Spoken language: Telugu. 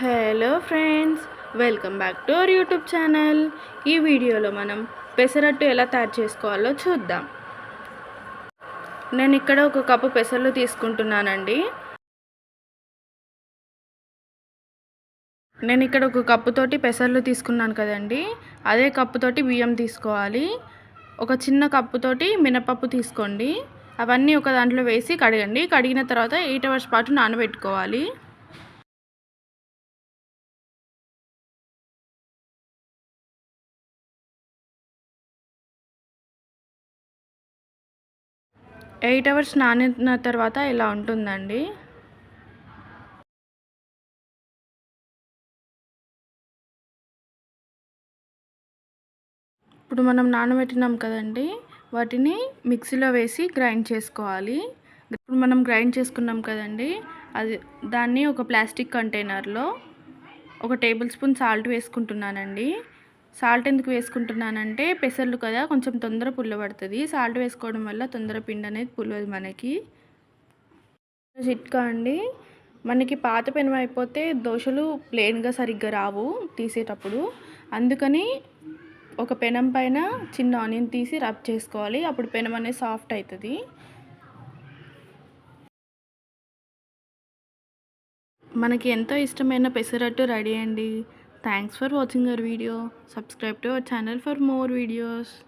Hello friends welcome back to our YouTube channel. ఈ వీడియోలో మనం పెసరట్టు ఎలా తయారు చేసుకోవాలో చూద్దాం. నేను ఇక్కడ ఒక కప్పు పెసర్లు తీసుకుంటున్నానండి. నేను ఇక్కడ ఒక కప్పుతోటి పెసర్లు తీసుకున్నాను కదండి. అదే కప్పుతోటి బియ్యం తీసుకోవాలి. ఒక చిన్న కప్పుతోటి మినపప్పు తీసుకోండి. అవన్నీ ఒక దాంట్లో వేసి కడగండి. కడిగిన తర్వాత ఎయిట్ అవర్స్ పాటు నానబెట్టుకోవాలి. ఎయిట్ అవర్స్ నానిన తర్వాత ఇలా ఉంటుందండి. ఇప్పుడు మనం నానబెట్టినాం కదండి వాటిని మిక్సీలో వేసి గ్రైండ్ చేసుకోవాలి. ఇప్పుడు మనం గ్రైండ్ చేసుకున్నాం కదండి అది దాన్ని ఒక ప్లాస్టిక్ కంటైనర్లో ఒక టేబుల్ స్పూన్ సాల్ట్ వేసుకుంటున్నానండి. సాల్ట్ ఎందుకు వేసుకుంటున్నానంటే పెసర్లు కదా కొంచెం తొందర పుల్లబడుతుంది సాల్ట్ వేసుకోవడం వల్ల తొందర పిండి అనేది పుల్లదు మనకి. చిట్కా అండి. మనకి పాత పెనం అయిపోతే దోశలు ప్లెయిన్గా సరిగ్గా రావు తీసేటప్పుడు. అందుకని ఒక పెనం పైన చిన్న ఆనియన్ తీసి రబ్ చేసుకోవాలి. అప్పుడు పెనం అనేది సాఫ్ట్ అవుతుంది మనకి ఎంతో ఇష్టమైన పెసరట్టు రెడీ అండి. Thanks for watching our video. Subscribe to our channel for more videos.